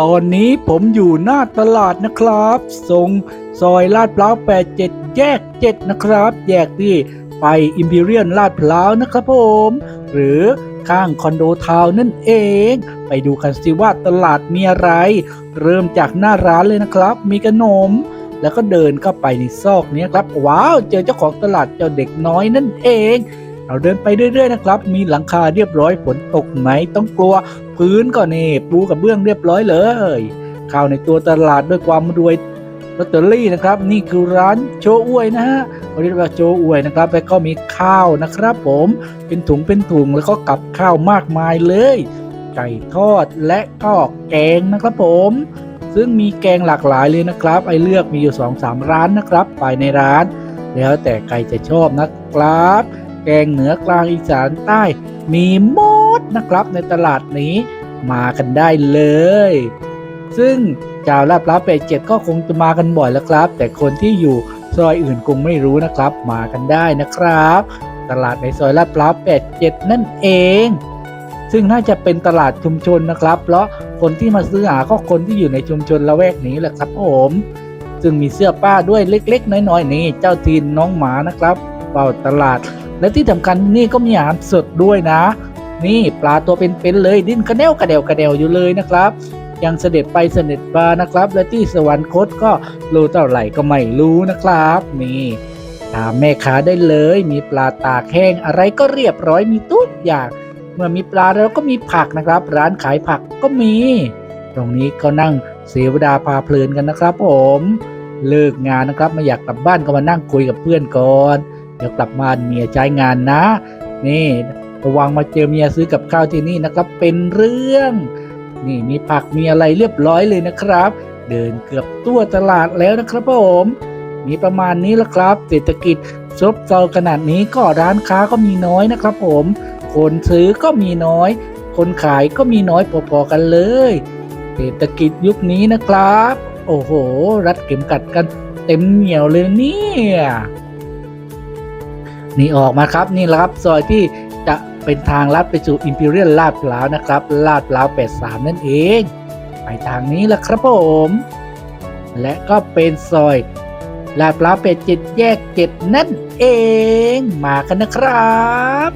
ตอนนี้ผมอยู่หน้าตลาดนะครับทรงซอยลาดพร้าว87 แยก 7 นะครับ แยกที่ไปอิมพีเรียนลาดพร้าวนะครับผม หรือข้างคอนโดทาวน์นั่นเอง ไปดูกันสิว่าตลาดมีอะไร เริ่มจากหน้าร้านเลยนะครับ มีขนม แล้วก็เดินเข้าไปในซอกนี้ครับ ว้าว เจอเจ้าของตลาดเจ้าเด็กน้อยนั่นเอง เราเดินไปเรื่อยๆนะครับ มีหลังคาเรียบร้อยฝนตกไหมต้องกลัว พื้นก็นี่ปูกับเบื้องเรียบร้อยเลยเข้าในตัวตลาดด้วยความรวยลอตเตอรี่นะครับ นี่คือร้านโชอวยนะฮะเขาเรียกว่าโชอวยนะครับ แล้วก็มีข้าวนะครับ ผมเป็นถุงเป็นถุงแล้วก็กับข้าวมากมายเลยไก่ทอดและก็แกงนะครับผม ซึ่งมีแกงหลากหลายเลยนะครับ ไอเลือกมีอยู่2อสามร้านนะครับ ไปในร้าน แล้วแต่ใครจะชอบนะครับ แกงเหนือกลางอีสานใต้ มีหมดนะครับในตลาดนี้มากันได้เลย ซึ่งชาวลาดพร้าวแปดเจ็ดก็คงจะมากันบ่อยแล้วครับ แต่คนที่อยู่ซอยอื่นคงไม่รู้นะครับ มากันได้นะครับ ตลาดในซอยลาดพร้าวแปดเจ็ดนั่นเอง ซึ่งน่าจะเป็นตลาดชุมชนนะครับ เพราะคนที่มาซื้อหาก็คนที่อยู่ในชุมชนละแวกนี้แหละครับผม ซึ่งมีเสื้อป้าด้วยเล็กๆ น้อยๆ นี่เจ้าทีนน้องหมานะครับเป่าตลาด และที่สำคัญนี่ก็มีอาหารสดด้วยนะ นี่ปลาตัวเป็นๆเลยดิ้นกระเดวกระเดวกระเดวอยู่เลยนะครับ ยังเสด็จไปเสด็จมานะครับ และที่สวรรคตก็โลเท่าไหร่ก็ไม่รู้นะครับ นี่ถามแม่ค้าได้เลยมีปลาตากแห้งอะไรก็เรียบร้อยมีทุกอย่าง เมื่อมีปลาแล้วก็มีผักนะครับ ร้านขายผักก็มี ตรงนี้ก็นั่งเสวดาพาเพลินกันนะครับ ผม เลิกงานนะครับไม่อยากกลับบ้านก็มานั่งคุยกับเพื่อนก่อน ดี๋ยวกลับมานเมียใช้งานนะ นี่ระวังมาเจอเมียซื้อกับข้าวที่นี่นะครับ เป็นเรื่อง นี่มีผักมีอะไรเรียบร้อยเลยนะครับ เดินเกือบตัวตลาดแล้วนะครับผมมีประมาณนี้ละครับ เศรษฐกิจซบเซาขนาดนี้ก็ร้านค้าก็มีน้อยนะครับ ผม คนซื้อก็มีน้อย คนขายก็มีน้อยพอๆกันเลย เศรษฐกิจยุคนี้นะครับ โอ้โห รัดเข็มกัดกันเต็มเหนียวเลยเนี่ย นี่ออกมาครับนี่แหละครับซอยที่จะเป็นทางลัดไปสู่อิมพีเรียลลาดพร้าวนะครับ ลาดพร้าว 83 นั่นเอง ไปทางนี้แหละครับผม และก็เป็นซอยลาดพร้าว 87 แยก 7 นั่นเอง มากันนะครับ